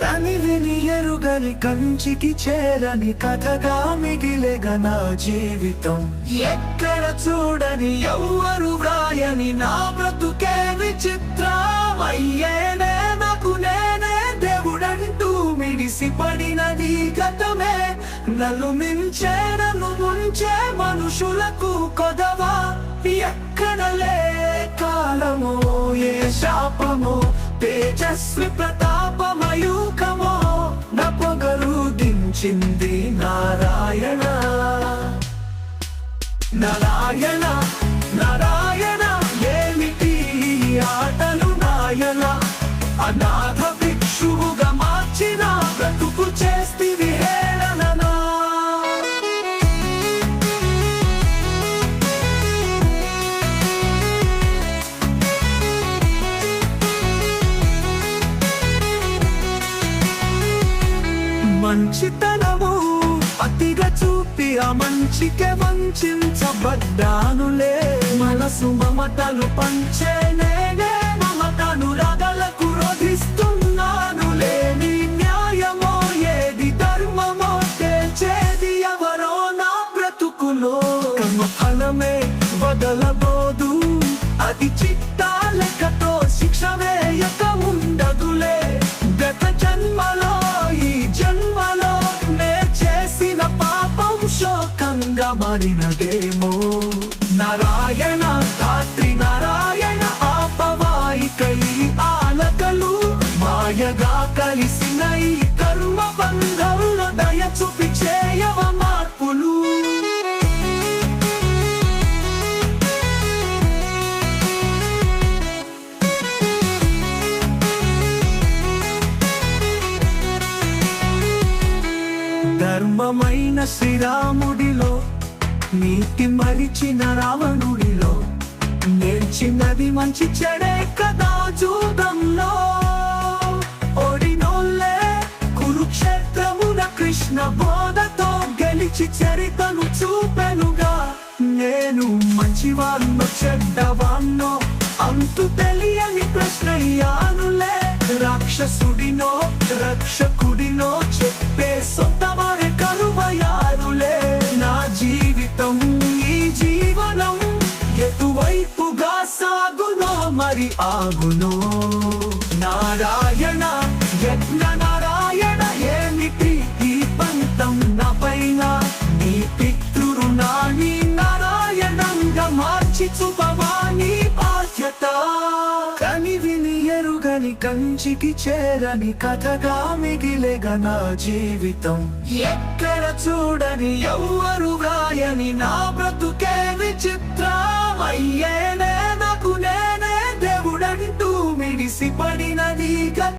కనివిని ఎరుగని కంచికి చేరని కథగా మిగిలేగ నా జీవితం. ఎక్కడ చూడని ఎవ్వరు వ్రాయని నా బ్రతుకే విచిత్రం నాకు నేనే దేవుడంటూ మిడిసి పడినది గతమే. నన్ను మించే నన్ను ముంచే మనుషులకు కొదవా? ఎక్కడలే కాలమో ఏ శాపమో? తేజస్వి ప్రతాపమయూకమో నా పొగరు దించింది నారాయణ. నారాయణ నారాయణ ఏమిటి ఆటలు నాయన? అనాథ భిక్షువుగా మార్చిన బ్రతుకు చేస్తివి మంచితనము అతిగా చూపి ఆ మంచికే వంచబడ్డానులే మనసు మమతలు పంచే నేనే మమతను రగలకు రోధిస్తున్నానులే. నీ న్యాయమో ఏది ధర్మమో చేది ఎవరో నా బ్రతుకులో. కర్మ ఫలమే వదలబోదు అది మారినదేమో. నారాయణ ధాత్రి నారాయణ కలి ఆలకలు. మాయగా కలిసిన ఈ కర్మ బంధంలో దయ చూపి చేయవ మార్పులు. ధర్మమైన శ్రీరాముడిలో నీతి మరిచిన రావణుడిలో నేర్చినది మంచి చెడే కదా జూదంలో. ఓడినోళ్ళే కురుక్షేత్రమున కృష్ణ బోధతో గెలిచి చరితను చూపెనుగా. నేను మంచివాన్నో చెడ్డవాన్నో అంతు తెలియని ప్రశ్నయ్యానులే. రాక్షసుడినో రక్షకుడినో చెప్పు. సాగునో ఆగును. ఆగునో నారాయణ యజ్ఞ నారాయణ ఏమిటి ఈ పంతం నా పైన? నీ పితృరుణాన్ని నారాయణంగా మార్చి చూపవాని బాధ్యత? కనివిని ఎరుగని కంచికి చేరని కథగా మిగిలేగ నా జీవితం. ఎక్కడ చూడని ఎవ్వరు గాయని నా బ్రతుకు